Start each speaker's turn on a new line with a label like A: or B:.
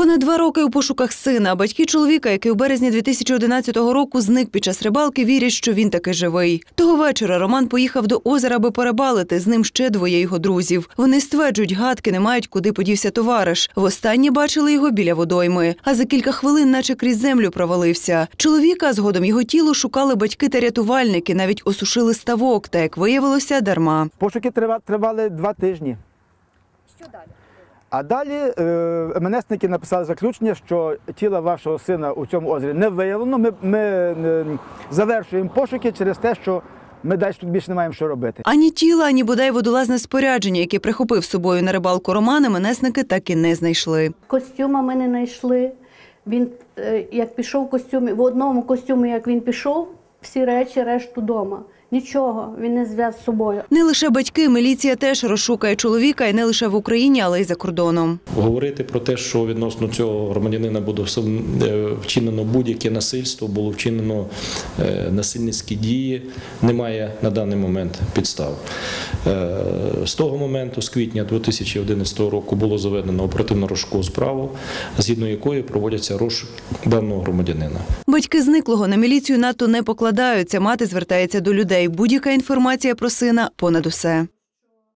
A: Понад два роки у пошуках сина. Батьки чоловіка, який у березні 2011 року зник під час рибалки, вірять, що він таки живий. Того вечора Роман поїхав до озера, аби перебалити. З ним ще двоє його друзів. Вони стверджують, гадки не мають, куди подівся товариш. Востаннє бачили його біля водойми. А за кілька хвилин, наче крізь землю, провалився. Чоловіка згодом його тіло шукали батьки та рятувальники, навіть осушили ставок. Та як виявилося, дарма.
B: Пошуки трива- тривали два тижні.
C: Що далі?
B: А далі е, МНСники написали заключення, що тіла вашого сина у цьому озері не виявлено. Ми, ми е, завершуємо пошуки через те, що ми далі тут більше не маємо що робити.
A: Ані тіла, ані бодай водолазне спорядження, яке прихопив з собою на рибалку Романа, менесники так і не знайшли.
C: Костюма ми не знайшли. Він е, як пішов в костюмі, в одному костюмі, як він пішов, всі речі, решту вдома. Нічого він не зв'яз з собою.
A: Не лише батьки, міліція теж розшукає чоловіка і не лише в Україні, але й за кордоном.
D: Говорити про те, що відносно цього громадянина буде е, вчинено будь-яке насильство, було вчинено е, насильницькі дії, немає на даний момент підстав. Е, З того моменту, з квітня 2011 року, було заведено оперативно-розшукову справу, згідно якої проводяться розшук даного громадянина.
A: Батьки зниклого на міліцію надто не покладаються. Мати звертається до людей. Будь-яка інформація про сина понад усе.